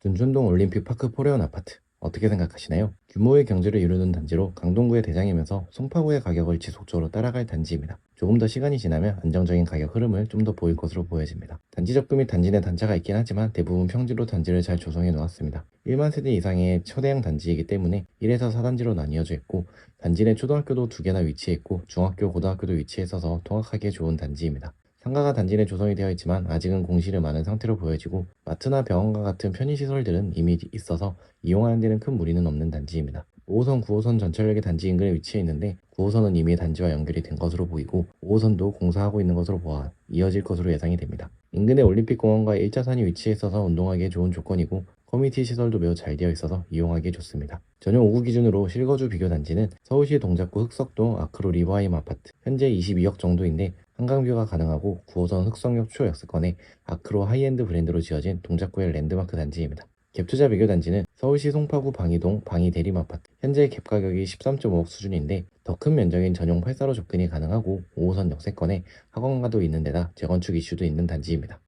둔촌동 올림픽 파크 포레온 아파트 어떻게 생각하시나요? 규모의 경제를 이루는 단지로 강동구의 대장이면서 송파구의 가격을 지속적으로 따라갈 단지입니다. 조금 더 시간이 지나면 안정적인 가격 흐름을 좀 더 보일 것으로 보여집니다. 단지 및 단지 내 단차가 있긴 하지만 대부분 평지로 단지를 잘 조성해 놓았습니다. 1만 세대 이상의 초대형 단지이기 때문에 1에서 4단지로 나뉘어져 있고 단지 내 초등학교도 두 개나 위치해 있고 중학교, 고등학교도 위치해 있어서 통학하기에 좋은 단지입니다. 상가가 단지 내 조성이 되어 있지만 아직은 공실이 많은 상태로 보여지고 마트나 병원과 같은 편의시설들은 이미 있어서 이용하는 데는 큰 무리는 없는 단지입니다. 5호선, 9호선 전철역의 단지 인근에 위치해 있는데 9호선은 이미 단지와 연결이 된 것으로 보이고 5호선도 공사하고 있는 것으로 보아 이어질 것으로 예상이 됩니다. 인근에 올림픽공원과 1차선이 위치해 있어서 운동하기에 좋은 조건이고 커뮤니티 시설도 매우 잘 되어 있어서 이용하기 좋습니다. 전용 5구 기준으로 실거주 비교 단지는 서울시 동작구 흑석동 아크로 리버하임 아파트 현재 22억 정도인데 한강뷰가 가능하고 9호선 흑성역 초역세권에 아크로 하이엔드 브랜드로 지어진 동작구의 랜드마크 단지입니다. 갭투자 비교 단지는 서울시 송파구 방이동 방이 대림 아파트 현재 갭 가격이 13.5억 수준인데 더 큰 면적인 전용 8사로 접근이 가능하고 5호선 역세권에 학원가도 있는 데다 재건축 이슈도 있는 단지입니다.